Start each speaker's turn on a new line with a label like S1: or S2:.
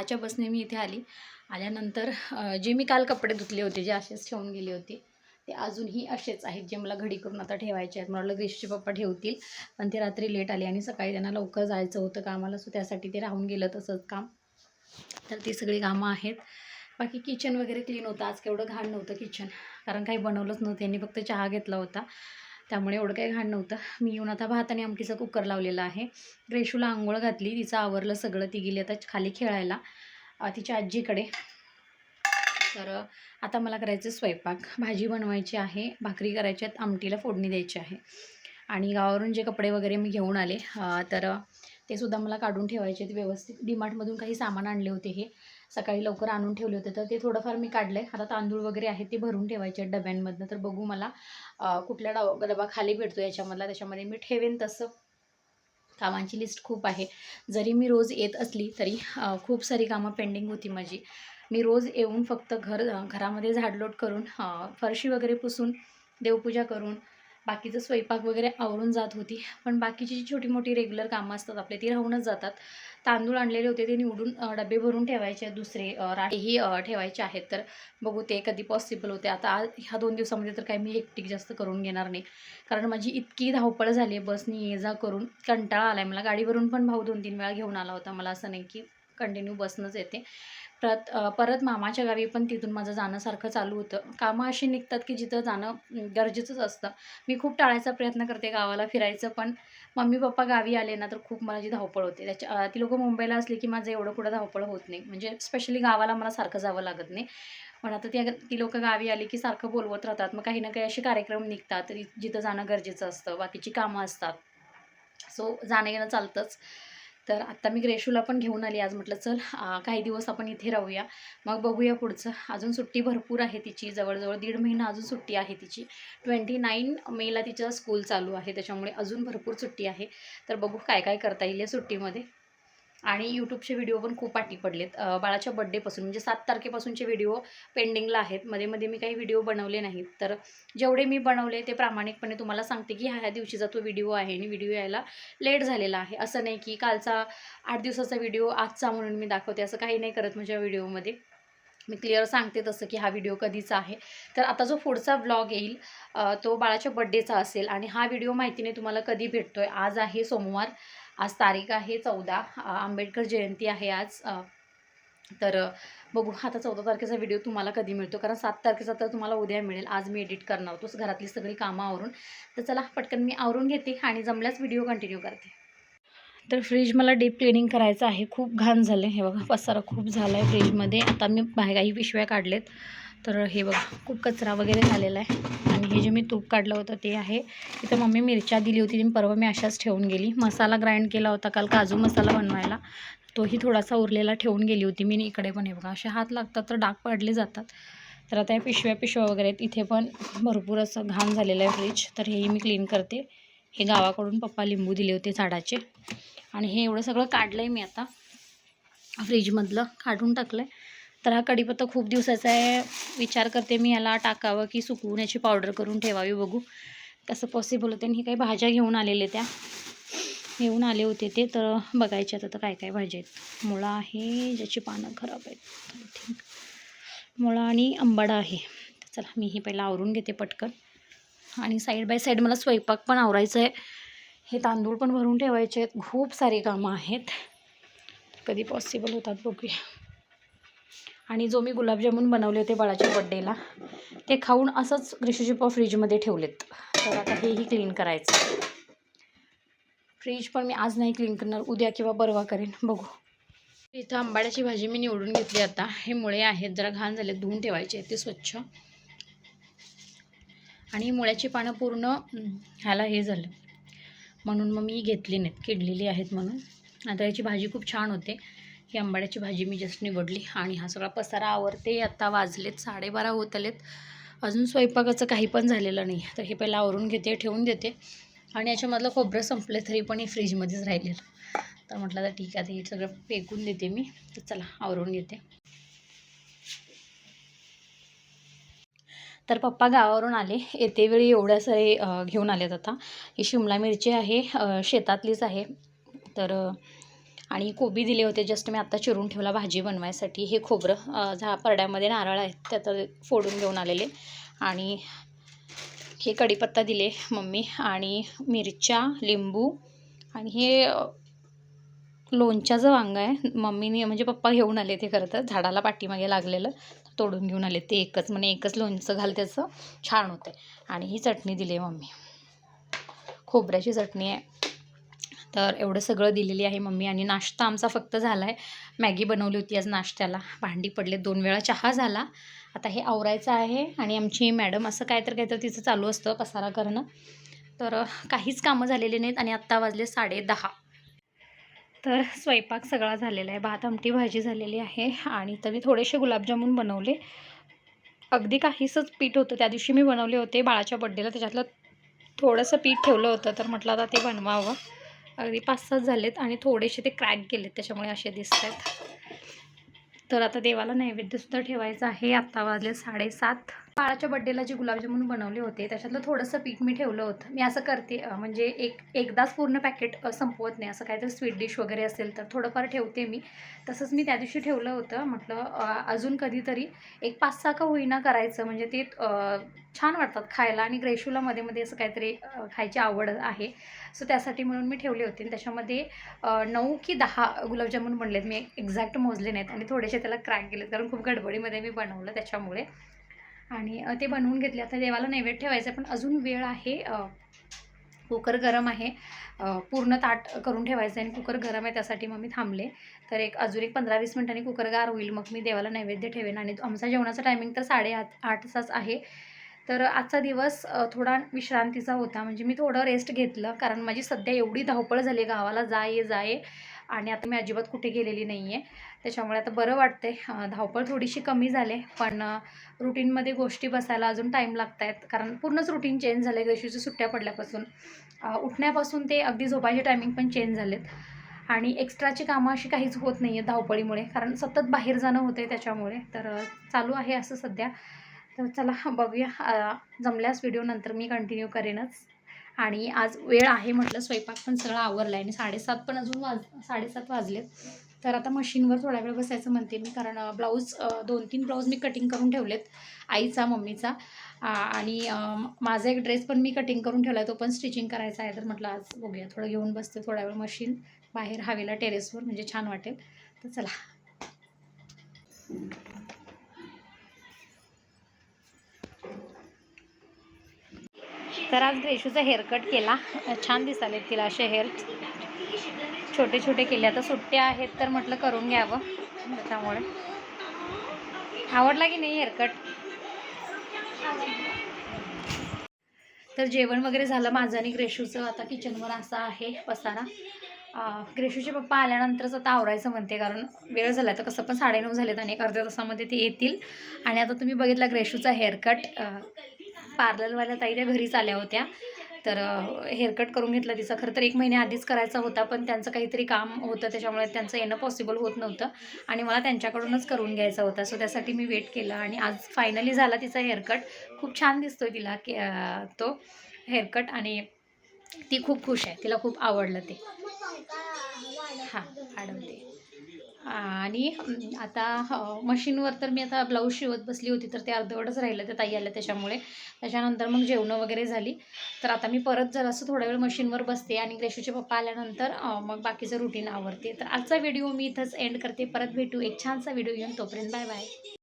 S1: सहाच्या बसने मी इथे आली. आल्यानंतर जे मी काल कपडे धुतले होते जे असेच ठेवून गेले होते ते अजूनही असेच आहेत जे मला घडी करून आता ठेवायचे आहेत. मला वाटलं ग्रीशचे पप्पा ठेवतील पण ते रात्री लेट आले आणि सकाळी त्यांना लवकर जायचं होतं कामाला सो त्यासाठी ते राहून गेलं तसंच काम. तर ती सगळी कामं आहेत. बाकी किचन वगैरे क्लीन होतं. आज केवढं घाण नव्हतं किचन कारण काही बनवलंच नव्हतं. यांनी फक्त चहा घेतला होता. त्यामुळे एवढं काही घाण नव्हतं. मी येऊन आता भात आणि आमटीचा कुकर लावलेला आहे. रेशूला आंघोळ घातली. तिचं आवरलं सगळं. ती गेली आता खाली खेळायला. तिच्या आजीकडे. तर आता मला करायचं स्वयंपाक. भाजी बनवायची आहे. भाकरी करायची आहेत. आमटीला फोडणी द्यायची आहे. आणि गावावरून जे कपडे वगैरे मी घेऊन आले. तर ते सुद्धा मला काढून ठेवायचे आहेत व्यवस्थित. डीमार्टमधून काही सामान आणले होते हे. सकाळी लवकर आणून ठेवले होते. तर ते थोडंफार मी काढलं आहे आता तांदूळ वगैरे आहे ते भरून ठेवायचे आहेत डब्यांमधनं. तर बघू मला कुठल्या डबा डबा खाली भेटतो याच्यामधला. त्याच्यामध्ये मी ठेवेन तसं. कामांची लिस्ट खूप आहे. जरी मी रोज येत असली तरी खूप सारी कामं पेंडिंग होती माझी. मी रोज येऊन फक्त घर घरामध्ये झाडलोट करून फरशी वगैरे पुसून देवपूजा करून बाकीचं स्वयंपाक वगैरे आवरून जात होती. पण बाकीची जी छोटी मोठी रेग्युलर कामं असतात आपले ती राहूनच जातात. तांदूळ आणलेले होते ते निवडून डबे भरून ठेवायचे दुसरे अ, राटेही ठेवायचे आहेत. तर बघू ते कधी पॉसिबल होते. आता ह्या दोन दिवसामध्ये तर काही मी हेक्टिक जास्त करून घेणार नाही. कारण माझी इतकी धावपळ झाली आहे बसनी ये जा करून कंटाळा आला आहे मला. गाडीवरून पण भाऊ दोन तीन वेळा घेऊन आला होता मला असं नाही की कंटिन्यू बसनंच येते. परत परत मामाच्या गावी पण तिथून माझं जाणंसारखं चालू होतं. कामं अशी निघतात की जिथं जाणं गरजेचंच असतं. मी खूप टाळायचा प्रयत्न करते गावाला फिरायचं पण मम्मी पप्पा गावी आले ना तर खूप माझी धावपळ होते. त्याच्या ती लोकं मुंबईला असली की माझं एवढं कुठं धावपळ होत नाही. म्हणजे स्पेशली गावाला मला सारखं जावं लागत नाही. पण आता ती ती लोकं गावी आली की सारखं बोलवत राहतात. मग काही ना काही असे कार्यक्रम निघतात. जिथं जाणं गरजेचं असतं. बाकीची कामं असतात. सो जाणं येणं चालतंच. तर आत्ता मी ग्रेशूला पण घेऊन आली. आज म्हटलं चल काही दिवस आपण इथे राहूया. मग बघूया पुढचं. अजून सुट्टी भरपूर आहे तिची. जवळजवळ दीड महिना अजून सुट्टी आहे तिची. ट्वेंटी नाईन मेला तिचं स्कूल चालू आहे. त्याच्यामुळे अजून भरपूर सुट्टी आहे. तर बघू काय काय करता येईल या सुट्टीमध्ये. आणि यूट्यूबचे व्हिडिओ पण खूप पाठी पडलेत. बाळाच्या बड्डेपासून म्हणजे सात तारखेपासूनचे व्हिडिओ पेंडिंगला आहेत. मध्ये मध्ये मी काही व्हिडिओ बनवले नाहीत. तर जेवढे मी बनवले ते प्रामाणिकपणे तुम्हाला सांगते की ह्या ह्या दिवशीचा तो व्हिडिओ आहे आणि व्हिडिओ यायला लेट झालेला आहे. असं नाही की कालचा आठ दिवसाचा व्हिडिओ आजचा म्हणून मी दाखवते. असं काही नाही करत माझ्या व्हिडिओमध्ये मी क्लिअर सांगते तसं की हा व्हिडिओ कधीचा आहे. तर आता जो पुढचा व्लॉग येईल तो बाळाच्या बड्डेचा असेल. आणि हा व्हिडिओ माहितीने तुम्हाला कधी भेटतोय? आज आहे सोमवार. आज तारीख आहे चौदा. आंबेडकर जयंती आहे आज. तर बघू आता चौदा तारखेचा व्हिडिओ तुम्हाला कधी मिळतो? कारण सात तारखेचा तर तुम्हाला उद्या मिळेल. आज मी एडिट करणार होतो. घरातली सगळी कामं आवरून. तर चला पटकन मी आवरून घेते आणि जमल्यास व्हिडिओ कंटिन्यू करते. तर फ्रीज मला डीप क्लिनिंग करायचं आहे. खूप घाण झालं हे बघा पसारा खूप झाला आहे फ्रीजमध्ये आता मी बाहेर काही पिशव्या काढलेत. तर हे बघा खूप कचरा वगैरे झालेला आहे. आणि हे जे मी तूप काढलं होतं ते आहे. इथं मम्मी मिरच्या दिली होती ती परवा मी अशाच ठेवून गेली. मसाला ग्राइंड केला होता काल काजू मसाला बनवायला. तोही थोडासा उरलेला ठेवून गेली होती मी इकडे पण हे बघा असे हात लागतात तर डाग पडले जातात. तर आता या पिशव्या पिशव्या वगैरे आहेत. इथे पण भरपूर असं घाण झालेलं आहे फ्रीज तर हेही मी क्लीन करते. हे गावाकडून पप्पा लिंबू दिले होते झाडाचे. आणि हे एवढं सगळं काढलं आहे मी आता. फ्रीजमधलं काढून टाकलं आहे तर हा कढीपत्ता खूप दिवसाचा आहे. विचार करते मी याला टाकावं की सुकवून याची पावडर करून ठेवावी बघू. कसं पॉसिबल होते. आणि हे काही भाज्या घेऊन आलेले त्या. घेऊन आले होते ते. तर बघायचे आता तर काय काय भाज्या आहेत. मुळा आहे ज्याची पानं खराब आहेत. आय थिंक मुळा आणि आंबाडा आहे. चला मी हे पहिला आवरून घेते पटकन. आणि साईड बाय साईड मला स्वयंपाक पण आवरायचं आहे हे तांदूळ पण भरून ठेवायचे आहेत. खूप सारी कामं आहेत. कधी पॉसिबल होतात बघूया. आणि जो मी गुलाबजामुन बनवले होते बाळाच्या बड्डेला ते खाऊन असंच ग्रीशूची पाव फ्रीजमध्ये ठेवलेत. तर आता हेही क्लीन करायचं. फ्रीज पण मी आज नाही क्लीन करणार उद्या किंवा परवा करेन. बघू. इथं आंबाड्याची भाजी मी निवडून घेतली आता. हे मुळे आहेत जरा घाण झाले धुवून ठेवायचे आहेत ते स्वच्छ. आणि ही मुळ्याची पानं पूर्ण ह्याला हे झालं. म्हणून मग मी घेतली नाहीत किडलेली आहेत म्हणून. आता याची भाजी खूप छान होते. ही आंबाड्याची भाजी मी जस्ट निवडली आणि हा सगळा पसारा आवरते. आता वाजलेत साडेबारा होत आलेत. अजून स्वयंपाकाचं काही पण झालेलं नाही. तर हे पहिलं आवरून घेते ठेवून देते. आणि याच्यामधलं खोबरं संपलं तरी पण हे फ्रीजमध्येच राहिलेलं. तर म्हटलं तर ठीक आहे आता हे सगळं फेकून देते मी. तर चला आवरून घेते. तर पप्पा गावावरून आले. येते वेळी एवढ्या सारे घेऊन आलेत आता. ही शिमला मिरची आहे शेतातलीच आहे. तर आणि कोबी दिले होते जस्ट मी आत्ता चिरून ठेवला भाजी बनवायसाठी. हे खोबरं झा परड्यामध्ये नारळ आहेत त्यात फोडून घेऊन आलेले. आणि हे कढीपत्ता दिले मम्मी. आणि मिरच्या लिंबू आणि हे लोणच्याचं वांग आहे मम्मीने म्हणजे पप्पा घेऊन आले ते खरं तर. झाडाला पाठीमागे लागलेलं तोडून घेऊन आले ते एकच. म्हणे एकच लोणचं घाल त्याचं छान होतं आणि ही चटणी दिली आहे मम्मी. खोबऱ्याची चटणी आहे. तर एवढं सगळं दिलेली आहे मम्मी आणि नाश्ता आमचा फक्त झाला आहे मॅगी बनवली होती आज नाश्त्याला. भांडी पडले दोन वेळा चहा झाला. आता हे आवरायचं आहे आणि आमची मॅडम असं काय तर काहीतरी तिचं चालू असतं पसारा करणं. तर काहीच कामं झालेली नाहीत आणि आत्ता वाजले साडे दहा. तर स्वयंपाक सगळा झालेला आहे. भात आमटी भाजी झालेली आहे आणि तर मी थोडेसे गुलाबजामून बनवले. अगदी काहीसंच पीठ होतं. त्या दिवशी मी बनवले होते बाळाच्या बड्डेला त्याच्यातलं थोडंसं पीठ ठेवलं होतं. तर म्हटलं आता ते बनवावं. अगदी पाच सात झालेत आणि थोडेसे ते क्रॅक गेलेत त्याच्यामुळे असे दिसत आहेत तर आता देवाला नैवेद्यसुद्धा ठेवायचं आहे. आत्ता वाजले साडेसात. बाळाच्या बड्डेला जे गुलाबजामुन बनवले होते त्याच्यातलं थोडंसं पीठ मी ठेवलं होतं. मी असं करते म्हणजे एक एकदाच पूर्ण पॅकेट संपवत नाही. असं काहीतरी स्वीट डिश वगैरे असेल तर थोडंफार ठेवते मी. तसंच मी त्या दिवशी ठेवलं होतं. म्हटलं अजून कधीतरी एक पाच सहा का होईना करायचं. म्हणजे ते छान वाटतात खायला आणि ग्रेशूला मध्ये मध्ये असं काहीतरी खायची आवड आहे. सो त्यासाठी म्हणून मी ठेवले होते. आणि त्याच्यामध्ये नऊ की दहा गुलाबजामुन बनलेत. मी एक्झॅक्ट मोजले नाहीत आणि थोडेसे त्याला क्रॅक गेलेत कारण खूप गडबडीमध्ये मी बनवलं त्याच्यामुळे. आणि ते बनवून घेतले. आता देवाला नैवेद्य ठेवायचं आहे, पण अजून वेळ आहे कुकर गरम आहे. पूर्ण ताट करून ठेवायचं आहे आणि कुकर गरम आहे त्यासाठी मग मी थांबले. तर एक अजून एक पंधरा वीस मिनिटांनी कुकर गार होईल मग मी देवाला नैवेद्य ठेवेन. आणि आमचा जेवणाचा टायमिंग तर साडेआठ आठचाच आहे. तर आजचा दिवस थोडा विश्रांतीचा होता. म्हणजे मी थोडं रेस्ट घेतलं कारण माझी सध्या एवढी धावपळ झाली गावाला जा ये जा ये आणि आता मी अजिबात कुठे गेलेली नाही आहे त्याच्यामुळे आता बरं वाटते धावपळ थोडीशी कमी झाले पण रुटीनमध्ये गोष्टी बसायला अजून टाईम लागत आहेत कारण पूर्णच रुटीन चेंज झालं आहे ग्रेशीच्या सुट्ट्या पडल्यापासून. उठण्यापासून ते अगदी झोपायचे टायमिंग पण चेंज झालेत. आणि एक्स्ट्राची कामं अशी काहीच होत नाही आहेत धावपळीमुळे. कारण सतत बाहेर जाणं होतं आहे त्याच्यामुळे. तर चालू आहे असं सध्या. तर चला बघूया. जमल्यास व्हिडिओ नंतर मी कंटिन्यू करेनच. आणि आज वेळ आहे म्हटलं स्वयंपाक पण सगळं आवरला आहे आणि साडेसात पण अजून वाज साडेसात वाजलेत. तर आता मशीनवर थोडा वेळ बसायचं म्हणते मी कारण ब्लाऊज दोन तीन ब्लाऊज मी कटिंग करून ठेवलेत आईचा मम्मीचा. आणि माझा एक ड्रेस पण मी कटिंग करून ठेवला आहे तो पण स्टिचिंग करायचा आहे. तर म्हटलं आज बघूया थोडं घेऊन बसते थोडा वेळ मशीन बाहेर हवेला टेरेसवर म्हणजे छान वाटेल. तर चला. तर आज ग्रेशूचा हेअरकट केला. छान दिसालेत तिला असे हेअर छोटे छोटे केले. आता सुट्ट्या आहेत तर म्हटलं करून घ्यावं. त्याच्यामुळे आवडला की नाही हेअरकट तर जेवण वगैरे झालं. माझं आणि ग्रेशूचं आता किचनवर असा आहे पसारा. ग्रेशूचे पप्पा आल्यानंतरच आता आवरायचं म्हणते. कारण वेळ झाला तर कसं पण साडेनऊ झालेत आणि एक अर्ध्या तासामध्ये ते येतील. आणि आता तुम्ही बघितला ग्रेशूचा हेअरकट पार्लरवाल्या ताईच्या घरीच आल्या होत्या. तर हेअरकट करून घेतलं तिचं. खरं तर एक महिन्या आधीच करायचा होता पण त्यांचं काहीतरी काम होतं त्याच्यामुळे त्यांचं येणं पॉसिबल होत नव्हतं. आणि मला त्यांच्याकडूनच करून घ्यायचा होता. सो त्यासाठी मी वेट केलं आणि आज फायनली झाला तिचा हेअरकट खूप छान दिसतो तिला की तो हेअरकट आणि ती खूप खुश आहे. तिला खूप आवडलं ते. आणि आता मशीनवर तर मी आता ब्लाऊज शिवत बसली होती तर ते अर्धवटच राहिलं ते ताई आल्या त्याच्यामुळे. त्याच्यानंतर मग जेवणं वगैरे झाली. तर आता मी परत जरासं थोडा वेळ मशीनवर बसते आणि ग्रेशूचे पप्पा आल्यानंतर मग बाकीचं रुटीन आवरते. तर आजचा व्हिडिओ मी इथंच एंड करते. परत भेटू. एक छानसा व्हिडिओ घेऊन. तोपर्यंत बाय बाय